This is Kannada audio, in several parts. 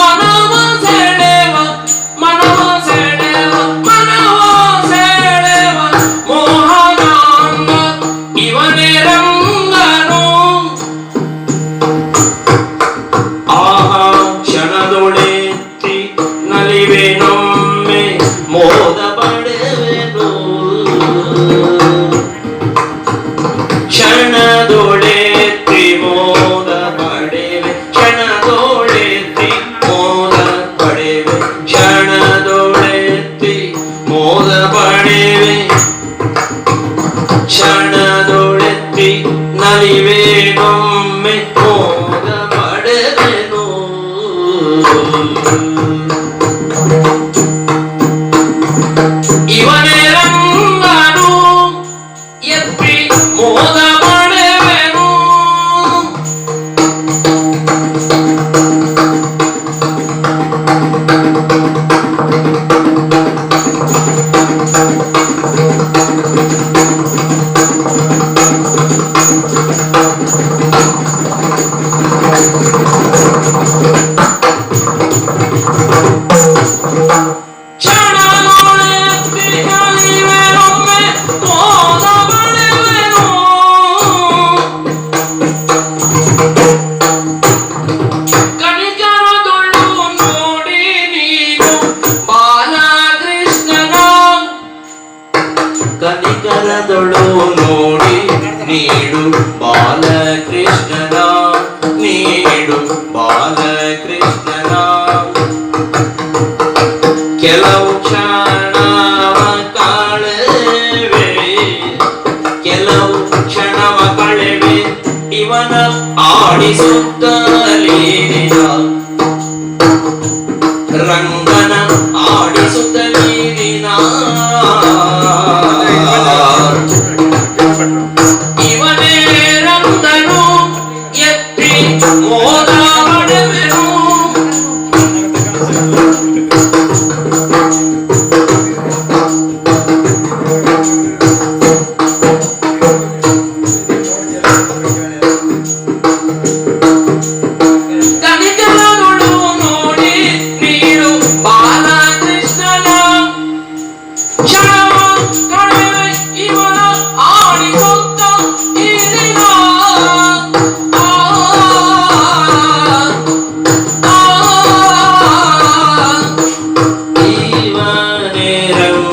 Anamın terleri அறிவேனொம்மை போத மடனோ இவனே ಬಾಲಕೃಷ್ಣನ ನೀಡು ಬಾಲಕೃಷ್ಣನ. ಕೆಲವು ಕ್ಷಣವ ಕಾಳವೆ ಕೆಲವು ಕ್ಷಣವ ಕಳೆವೆ. ಇವನ ಆಡಿಸುತ್ತಲೇ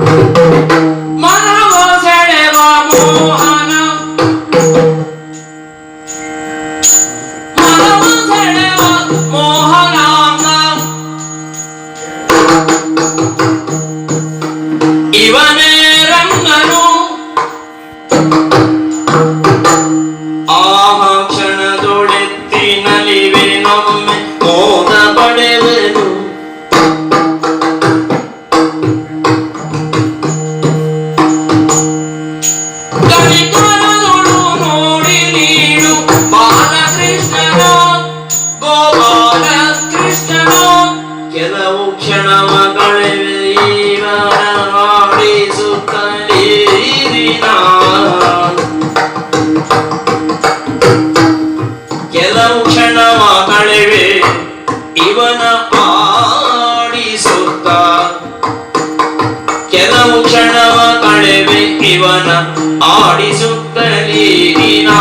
Mano! ಕೆಲವು ಕ್ಷಣವ ಕೆಲವು ಕ್ಷಣವ ಕಳೆವೆ ಇವನ ಆಡಿಸುತ್ತ? ಕೆಲವು ಕ್ಷಣವ ಕಳೆವೆ ಇವನ ಆಡಿಸುತ್ತಲೇ ನೀನಾ